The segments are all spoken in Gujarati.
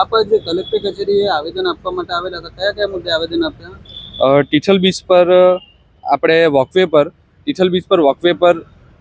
આપ જે કલેક્ટર કચેરીએ આવેદન આપવા માટે આવેલા હતા. કયા કયા મુદ્દે આવેદન આપ્યા? તિથલ બીચ પર આપણે વોકવે પર ટીઠલ બીચ પર વોકવે પર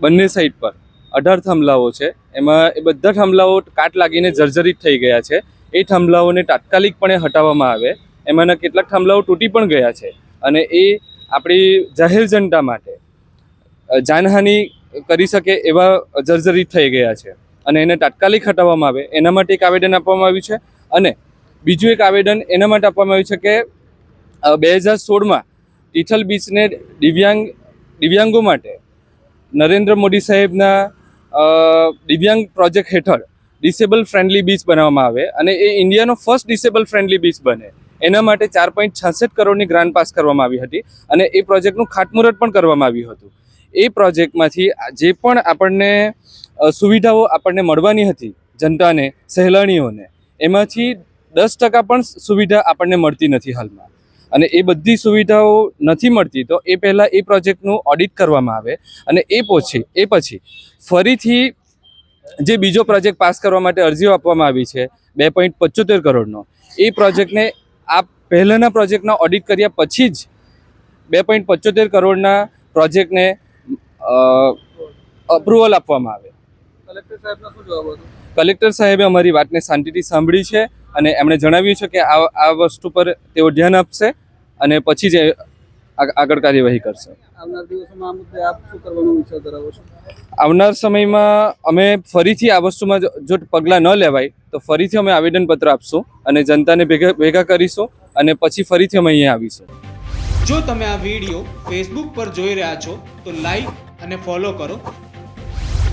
બંને સાઈડ પર અઢાર થાંભલાઓ છે. એમાં એ બધા થાંભલાઓ કાટ લાગીને જર્જરિત થઈ ગયા છે. એ થાંભલાઓને તાત્કાલિકપણે હટાવવામાં આવે. એમાંના કેટલાક થાંભલાઓ તૂટી પણ ગયા છે. અને એ આપણી જાહેર જનતા માટે જાનહાનિ કરી શકે એવા જર્જરિત થઈ ગયા છે. અને એને તાત્કાલિક હટાવવામાં આવે. એના માટે એક આવેદન આપવામાં આવ્યું છે. અને બીજું એક આવેદન એના માટે આપવામાં આવ્યું છે કે બે હજાર સોળમાં તિથલ બીચને દિવ્યાંગ, દિવ્યાંગો માટે નરેન્દ્ર મોદી સાહેબના દિવ્યાંગ પ્રોજેક્ટ હેઠળ ડિસેબલ ફ્રેન્ડલી બીચ બનાવવામાં આવે અને એ ઇન્ડિયાનો ફર્સ્ટ ડિસેબલ ફ્રેન્ડલી બીચ બને. એના માટે ચાર પોઈન્ટ છાસઠ કરોડની ગ્રાન્ટ પાસ કરવામાં આવી હતી અને એ પ્રોજેક્ટનું ખાતમુહૂર્ત પણ કરવામાં આવ્યું હતું. એ પ્રોજેક્ટમાંથી જે પણ આપણને સુવિધાઓ આપણને મળવાની હતી જનતાને, સહેલાણીઓને એમાંથી દસ ટકા પણ સુવિધા આપણને મળતી નથી હાલમાં. અને એ બધી સુવિધાઓ નથી મળતી, તો એ પહેલાં એ પ્રોજેક્ટનું ઓડિટ કરવામાં આવે અને એ પછી એ પછી ફરીથી જે બીજો પ્રોજેક્ટ પાસ કરવા માટે અરજીઓ આપવામાં આવી છે, બે પોઈન્ટ પચોતેર કરોડનો, એ પ્રોજેક્ટને આ પહેલાંના પ્રોજેક્ટના ઓડિટ કર્યા પછી જ બે પોઈન્ટ પચોતેર કરોડના પ્રોજેક્ટને અપ્રુવલ આપવામાં આવે. કલેક્ટર સાહેબનો શું જવાબ હતો? કલેક્ટર સાહેબે અમારી વાતને શાંતિથી સાંભળી છે અને એમણે જણાવ્યું છે કે આ આ વસ્તુ પર તેઓ ધ્યાન આપશે અને પછી જ આગળ કાર્યવાહી કરશે. આવનાર દિવસોમાં આ મુદ્દે આપ શું કરવાનો વિચાર ધરાવો છો? આવનાર સમયમાં અમે ફરીથી આ વસ્તુમાં જો- જો પગલાં ન લેવાય તો ફરીથી અમે આવેદનપત્ર આપશું અને જનતાને ભેગા ભેગા કરીશું અને પછી ફરીથી અમે અહીંયા આવીશું. જો તમે આ વીડિયો ફેસબુક પર જોઈ રહ્યા છો તો લાઈક અને ફોલો કરો.